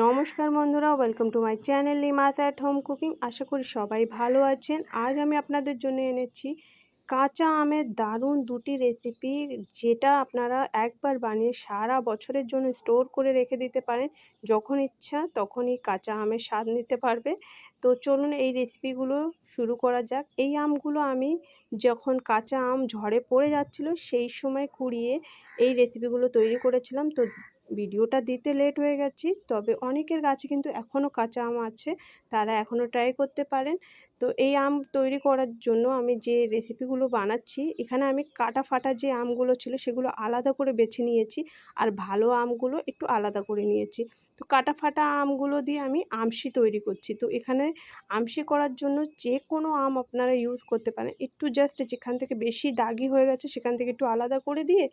নমস্কার বন্ধুরা welcome to my channel Lima's at home cooking আশা করি সবাই ভালো আছেন। আজ আমি আপনাদের জন্য এনেছি কাঁচা আমের দারুণ দুটি রেসিপি যেটা আপনারা একবার বানিয়ে সারা বছরের জন্য স্টোর করে রেখে দিতে পারেন। যখন ইচ্ছা তখনই কাঁচা আমের স্বাদ নিতে পারবে। তো চলুন এই রেসিপিগুলো শুরু করা যাক। এই আমগুলো আমি যখন কাঁচা আম ঝড়ে পড়ে যাচ্ছিল, সেই সময় কুড়িয়ে এই রেসিপিগুলো তৈরি করেছিলাম। তো ভিডিওটা দিতে লেট হয়ে গেছি। তবে অনেকের গাছে কিন্তু এখনও কাঁচা আম আছে, তারা এখনও ট্রাই করতে পারেন। তো এই আম তৈরি করার জন্য আমি যে রেসিপিগুলো বানাচ্ছি, এখানে আমি কাটা ফাটা যে আমগুলো ছিল সেগুলো আলাদা করে বেছে নিয়েছি আর ভালো আমগুলো একটু আলাদা করে নিয়েছি। তো কাটা ফাটা আমগুলো দিয়ে আমি আমশি তৈরি করছি। তো এখানে আমশি করার জন্য যে কোনো আম আপনারা ইউজ করতে পারেন। একটু জাস্ট যেখান থেকে বেশি দাগি হয়ে গেছে সেখান থেকে একটু আলাদা করে দিয়ে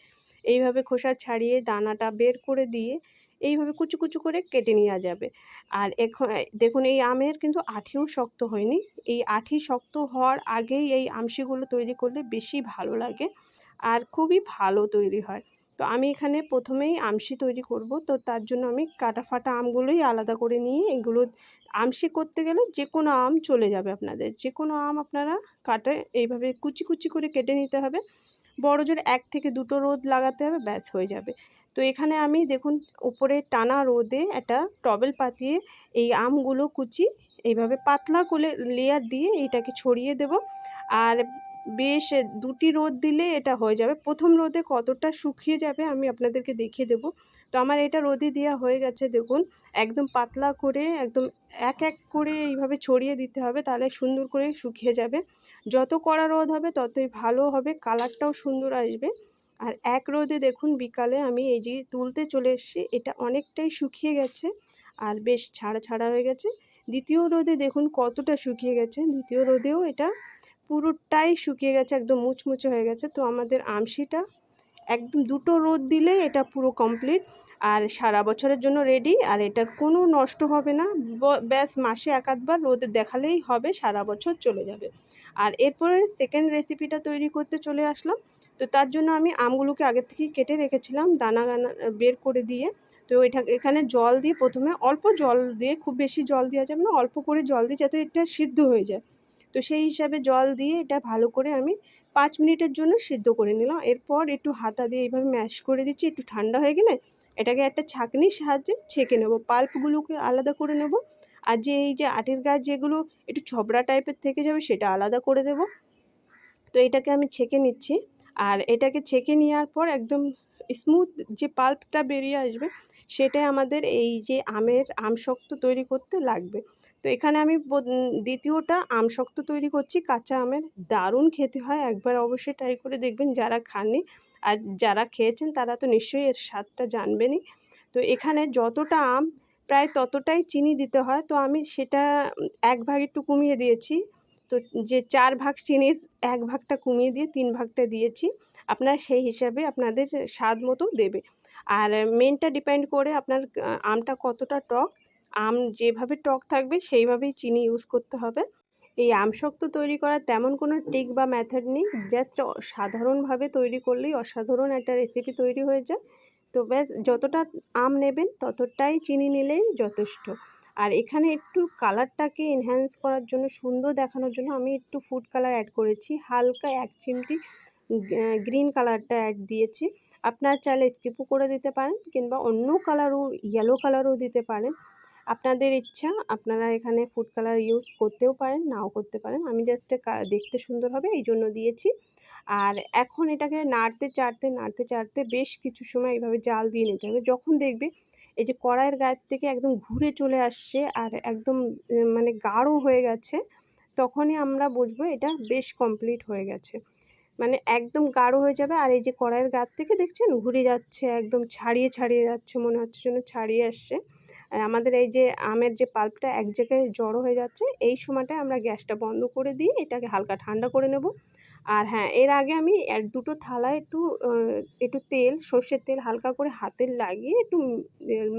এইভাবে খোসা ছাড়িয়ে দানাটা বের করে দিয়ে এইভাবে কুচু কুচু করে কেটে নেওয়া যাবে। আর এখন, দেখুন এই আমের কিন্তু আঠিও শক্ত হয়নি। এই আঠি শক্ত হওয়ার আগেই এই আমশিগুলো তৈরি করলে বেশি ভালো লাগে আর খুবই ভালো তৈরি হয়। তো আমি এখানে প্রথমেই আমশি তৈরি করব। তো তার জন্য আমি কাটা ফাটা আমগুলোই আলাদা করে নিয়ে এগুলো, আমশি করতে গেলে যে কোনো আম চলে যাবে আপনাদের। যে কোনো আম আপনারা কাটে, এইভাবে কুচি কুচি করে কেটে নিতে হবে। বড় জোর এক থেকে দুটো রোদ লাগাতে হবে, ব্যাস হয়ে যাবে। তো এখানে আমি দেখুন, উপরে টানা রোদে একটা টবেল পাতিয়ে এই আমগুলো কুচি, এইভাবে পাতলা করে লেয়ার দিয়ে এটাকে ছড়িয়ে দেব। আর বেশ দুটি রোদ দিলে এটা হয়ে যাবে। প্রথম রোদে কতটা শুকিয়ে যাবে আমি আপনাদেরকে দেখিয়ে দেব। তো আমার এটা রোদে দেওয়া হয়ে গেছে, দেখুন। একদম পাতলা করে, একদম এক এক করে এইভাবে ছড়িয়ে দিতে হবে, তাহলে সুন্দর করে শুকিয়ে যাবে। যত কড়া রোদ হবে, ততই ভালো হবে, কালারটাও সুন্দর আসবে। আর এক রোদে দেখুন, বিকালে আমি এই যে তুলতে চলে এসেছি, এটা অনেকটাই শুকিয়ে গেছে আর বেশ ছাড়া ছাড়া হয়ে গেছে। দ্বিতীয় রোদে দেখুন, কতটা শুকিয়ে গেছে। দ্বিতীয় রোদেও এটা পুরোটাই শুকিয়ে গেছে, একদম মুচমুচে হয়ে গেছে। তো আমাদের আমশিটা একদম দুটো রোদ দিলে এটা পুরো কমপ্লিট আর সারা বছরের জন্য রেডি আর এটার কোনো নষ্ট হবে না। ব্যাস, মাসে এক আধবার রোদে দেখালেই হবে, সারা বছর চলে যাবে। আর এরপরে সেকেন্ড রেসিপিটা তৈরি করতে চলে আসলাম। তো তার জন্য আমি আমগুলোকে আগের থেকেই কেটে রেখেছিলাম, দানা গানা বের করে দিয়ে। তো এটা, এখানে জল দিয়ে প্রথমে অল্প জল দিয়ে, খুব বেশি জল দেওয়া যাবে না, অল্প করে জল দিয়ে যাতে এটা সিদ্ধ হয়ে যায়। তো সেই হিসাবে জল দিয়ে এটা ভালো করে আমি পাঁচ মিনিটের জন্য সিদ্ধ করে নিলাম। এরপর একটু হাতা দিয়ে এইভাবে ম্যাশ করে দিচ্ছি, একটু ঠান্ডা হয়ে গেলে এটাকে একটা ছাঁকনির সাহায্যে ছেঁকে নেব। পাল্পগুলোকে আলাদা করে নেব। আর যে এই যে আটের গাছ যেগুলো একটু ছবড়া টাইপের থেকে যাবে সেটা আলাদা করে দেব। তো এটাকে আমি ছেঁকে নিচ্ছি। আর এটাকে ছেঁকে নেওয়ার পর একদম স্মুথ যে পাল্পটা বেরিয়ে আসবে সেটাই আমাদের এই যে আমের আমশক্ত তৈরি করতে লাগবে। তো এখানে আমি দ্বিতীয়টা আমশক্ত তৈরি করছি, কাঁচা আমের। দারুণ খেতে হয়, একবার অবশ্যই ট্রাই করে দেখবেন যারা খাননি। আর যারা খেয়েছেন তারা তো নিশ্চয়ই এর স্বাদটা জানবেনই। তো এখানে যতটা আম, প্রায় ততটাই চিনি দিতে হয়। তো আমি সেটা এক ভাগ একটু কমিয়ে দিয়েছি। তো যে চার ভাগ চিনির এক ভাগটা কমিয়ে দিয়ে তিন ভাগটা দিয়েছি, আপনারা সেই হিসাবে আপনাদের স্বাদ মতো দেবে। আর মেনটা ডিপেন্ড করে আপনার আমটা কতটা টক। আম যেভাবে টক থাকবে, সেইভাবেই চিনি ইউজ করতে হবে। এই আমশক্ত তৈরি করার তেমন কোনো টিক বা মেথড নেই। জাস্ট সাধারণভাবে তৈরি করলেই অসাধারণ একটা রেসিপি তৈরি হয়ে যায়। তো ব্যাস, যতটা আম নেবেন, ততটাই চিনি নিলেই যথেষ্ট। আর এখানে একটু কালারটাকে এনহ্যান্স করার জন্য, সুন্দর দেখানোর জন্য আমি একটু ফুড কালার অ্যাড করেছি। হালকা এক চিমটি গ্রিন কালারটা অ্যাড দিয়েছি। আপনার চাইলে স্কিপও করে দিতে পারেন, কিংবা অন্য কালারও ইয়েলো কালারও দিতে পারেন। আপনাদের ইচ্ছা, আপনারা এখানে ফুড কালার ইউজ করতেও পারেন, নাও করতে পারেন। আমি জাস্ট দেখতে সুন্দর হবে, এই জন্য দিয়েছি। আর এখন এটাকে নাড়তে, চাড়তে নাড়তে, চাড়তে বেশ কিছু সময় এইভাবে জাল দিয়ে নিতে হবে। যখন দেখবে এই যে কড়াইয়ের গায়ের থেকে একদম ঘুরে চলে আসছে আর একদম মানে গাঢ় হয়ে গেছে, তখনই আমরা বুঝব এটা বেশ কমপ্লিট হয়ে গেছে। মানে একদম গাঢ় হয়ে যাবে আর এই যে কড়াইয়ের গাছ থেকে দেখছেন, ঘুরে যাচ্ছে, একদম ছাড়িয়ে ছাড়িয়ে যাচ্ছে, মনে হচ্ছে যেন ছাড়িয়ে আসছে। আমাদের এই যে আমের যে পাল্পটা এক জায়গায় জড়ো হয়ে যাচ্ছে, এই সময়টায় আমরা গ্যাসটা বন্ধ করে দিয়ে এটাকে হালকা ঠান্ডা করে নেব। আর হ্যাঁ এর আগে আমি দুটো থালায় একটু একটু তেল, সর্ষের তেল হালকা করে হাতে লাগিয়ে একটু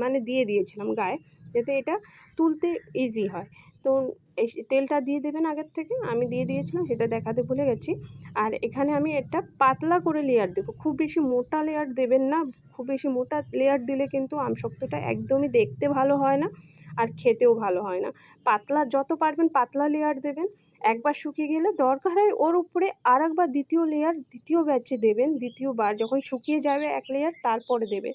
মানে দিয়ে দিয়েছিলাম গায়ে, যাতে এটা তুলতে ইজি হয়। তো তেলটা দিয়ে দেবেন আগের থেকে। আমি দিয়ে দিয়েছিলাম, সেটা দেখাতে ভুলে গেছি। আর এখানে আমি এটা পাতলা করে লেয়ার দেবো। খুব বেশি মোটা লেয়ার দেবেন না। খুব বেশি মোটা লেয়ার দিলে কিন্তু আমশক্তটা একদমই দেখতে ভালো হয় না, আর খেতেও ভালো হয় না। পাতলা, যত পারবেন পাতলা লেয়ার দেবেন। একবার শুকিয়ে গেলে দরকার হয় ওর উপরে আর দ্বিতীয় লেয়ার দ্বিতীয় ব্যাচে দেবেন। দ্বিতীয়বার যখন শুকিয়ে যাবে এক লেয়ার তারপরে দেবে।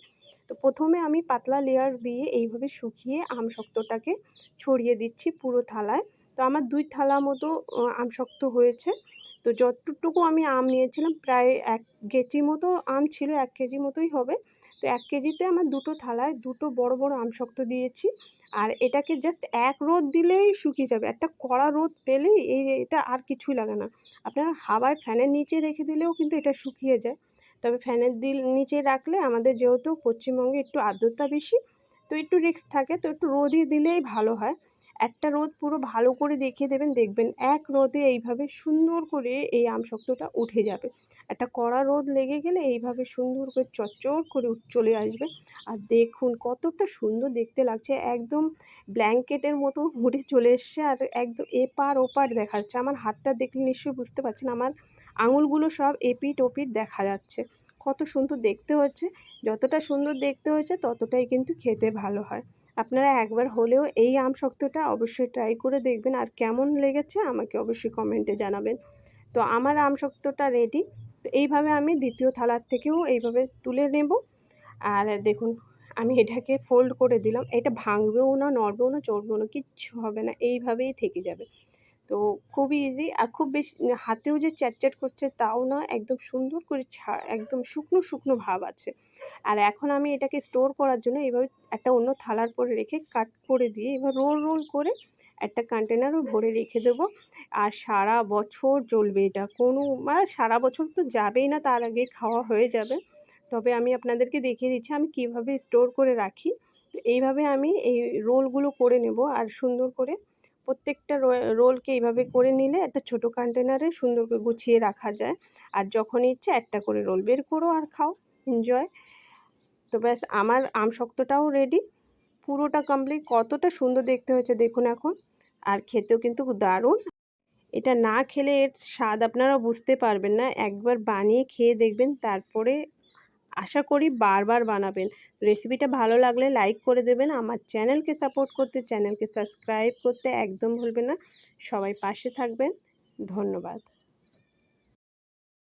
তো প্রথমে আমি পাতলা লেয়ার দিয়ে এইভাবে শুকিয়ে আমশক্তটাকে ছড়িয়ে দিচ্ছি পুরো থালায়। তো আমার দুই থালা মতো আমশক্ত হয়েছে। তো যতটুকু আমি আম নিয়েছিলাম প্রায় এক কেজি মতো আম ছিল, এক কেজি মতোই হবে। তো এক কেজিতে আমার দুটো থালায় দুটো বড় বড় আমশক্ত দিয়েছি। আর এটাকে জাস্ট এক রোদ দিলেই শুকিয়ে যাবে। একটা কড়া রোদ পেলেই এই, এটা আর কিছুই লাগে না। আপনারা হাওয়ায় ফ্যানের নিচে রেখে দিলেও কিন্তু এটা শুকিয়ে যায়। তবে ফ্যানের দিল নিচে রাখলে আমাদের যেহেতু পশ্চিমবঙ্গে একটু আর্দ্রতা বেশি, তো একটু রিস্ক থাকে, তো একটু রোদই দিলেই ভালো হয়। একটা রোদ পুরো ভালো করে দেখিয়ে দেবেন, দেখবেন এক রোদে এইভাবে সুন্দর করে এই আমশক্তটা উঠে যাবে। একটা কড়া রোদ লেগে গেলে এইভাবে সুন্দর করে চচ্চর করে চলে আসবে। আর দেখুন কতটা সুন্দর দেখতে লাগছে, একদম ব্ল্যাঙ্কেটের মতো উঠে চলে এসছে আর একদম এপার ওপার দেখা যাচ্ছে আমার হাতটা দেখলে নিশ্চয়ই বুঝতে পারছেন, আমার আঙুলগুলো সব এপিট ওপিট দেখা যাচ্ছে। কত সুন্দর দেখতে হচ্ছে, যতটা সুন্দর দেখতে হয়েছে ততটাই কিন্তু খেতে ভালো হয়। আপনারা একবার হলেও এই আম শক্তটা অবশ্যই ট্রাই করে দেখবেন আর কেমন লেগেছে আমাকে অবশ্যই কমেন্টে জানাবেন। তো আমার আম শক্তটা রেডি তো এইভাবে আমি দ্বিতীয় থালার থেকেও এইভাবে তুলে নেব। আর দেখুন, আমি এটাকে ফোল্ড করে দিলাম। এটা ভাঙবেও না, নড়বেও না, চড়বেও না, কিচ্ছু হবে না, এইভাবেই থেকে যাবে। তো খুবই ইজি আর খুব বেশি, হাতেও যে চ্যাটচ্যাট করছে তাও না, একদম সুন্দর করে একদম শুকনো শুকনো ভাব আছে। আর এখন আমি এটাকে স্টোর করার জন্য এভাবে একটা অন্য থালার পরে রেখে কাট করে দিয়ে এবার রোল রোল করে একটা কন্টেনারও ভরে রেখে দেবো। আর সারা বছর চলবে এটা। কোনো মানে সারা বছর তো যাবেই না, তার আগে খাওয়া হয়ে যাবে। তবে আমি আপনাদেরকে দেখিয়ে দিচ্ছি, আমি কীভাবে স্টোর করে রাখি। তো এইভাবে আমি এই রোলগুলো করে নেব আর সুন্দর করে প্রত্যেকটা রোলকে এইভাবে করে নিলে একটা ছোট কন্টেনারে সুন্দর করে গুছিয়ে রাখা যায়। আর যখন ইচ্ছে একটা করে রোল বের করো আর খাও এনজয় তো ব্যাস, আমার আম শক্তটাও রেডি পুরোটা কমপ্লিট কতটা সুন্দর দেখতে হয়েছে দেখুন এখন। আর খেতেও কিন্তু দারুণ। এটা না খেলে এর স্বাদ আপনারা বুঝতে পারবেন না। একবার বানিয়ে খেয়ে দেখবেন, তারপরে আশা করি বারবার বানাবেন। রেসিপিটা ভালো লাগলে লাইক করে দেবেন। আমার চ্যানেলকে সাপোর্ট করতে, চ্যানেলকে সাবস্ক্রাইব করতে একদম ভুলবেন না। সবাই পাশে থাকবেন। ধন্যবাদ।